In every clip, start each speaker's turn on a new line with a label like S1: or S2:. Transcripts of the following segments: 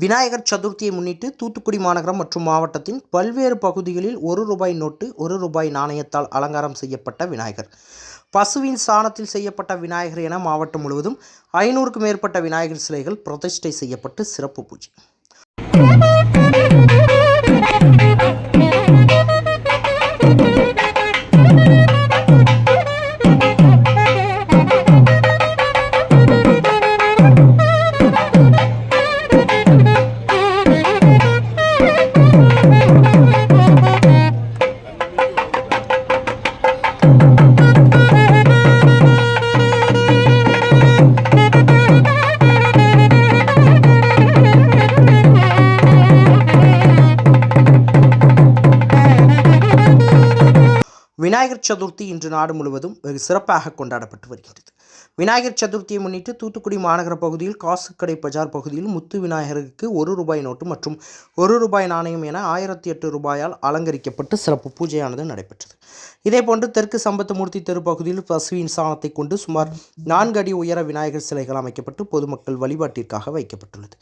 S1: விநாயகர் சதுர்த்தியை முன்னிட்டு தூத்துக்குடி மாநகரம் மற்றும் மாவட்டத்தின் பல்வேறு பகுதிகளில் ஒரு ரூபாய் நோட்டு ஒரு ரூபாய் நாணயத்தால் அலங்காரம் செய்யப்பட்ட விநாயகர். பசுவின் சாணத்தில் செய்யப்பட்ட விநாயகர் என மாவட்டம் முழுவதும் ஐநூறுக்கும் மேற்பட்ட விநாயகர் சிலைகள் பிரதிஷ்டை செய்யப்பட்டு சிறப்பு பூஜை. Thank you. விநாயகர் சதுர்த்தி இன்று நாடு முழுவதும் வெகு சிறப்பாக கொண்டாடப்பட்டு வருகின்றது. விநாயகர் சதுர்த்தியை முன்னிட்டு தூத்துக்குடி மாநகர பகுதியில் காசுக்கடை பஜார் பகுதியில் முத்து விநாயகருக்கு ஒரு ரூபாய் நோட்டு மற்றும் ஒரு ரூபாய் நாணயம் என ஆயிரத்தி எட்டு ரூபாயால் அலங்கரிக்கப்பட்டு சிறப்பு பூஜையானது நடைபெற்றது. இதேபோன்று தெற்கு சம்பத்தமூர்த்தி தெரு பகுதியில் பசுவின் சாணத்தை கொண்டு சுமார் நான்கு அடி உயர விநாயகர் சிலைகள் அமைக்கப்பட்டு பொதுமக்கள் வழிபாட்டிற்காக வைக்கப்பட்டுள்ளது.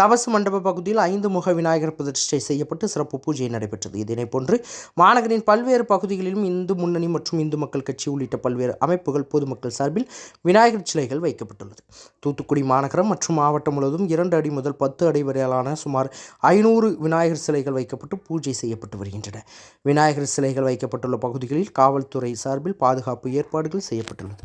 S1: தபசு மண்டப பகுதியில் ஐந்து முக விநாயகர் பிரதிஷ்டை செய்யப்பட்டு சிறப்பு பூஜை நடைபெற்றது. இதனைப்போன்று மாநகரின் பல்வேறு பகுதிகளிலும் இந்து முன்னணி மற்றும் இந்து மக்கள் கட்சி உள்ளிட்ட பல்வேறு அமைப்புகள் பொதுமக்கள் சார்பில் விநாயகர் சிலைகள் வைக்கப்பட்டுள்ளது. தூத்துக்குடி மாநகரம் மற்றும் மாவட்டம் முழுவதும் இரண்டு அடி முதல் பத்து அடி வரையிலான சுமார் ஐநூறு விநாயகர் சிலைகள் வைக்கப்பட்டு பூஜை செய்யப்பட்டு வருகின்றன. விநாயகர் சிலைகள் வைக்கப்பட்டுள்ள பகுதிகளில் காவல்துறை சார்பில் பாதுகாப்பு ஏற்பாடுகள் செய்யப்பட்டுள்ளது.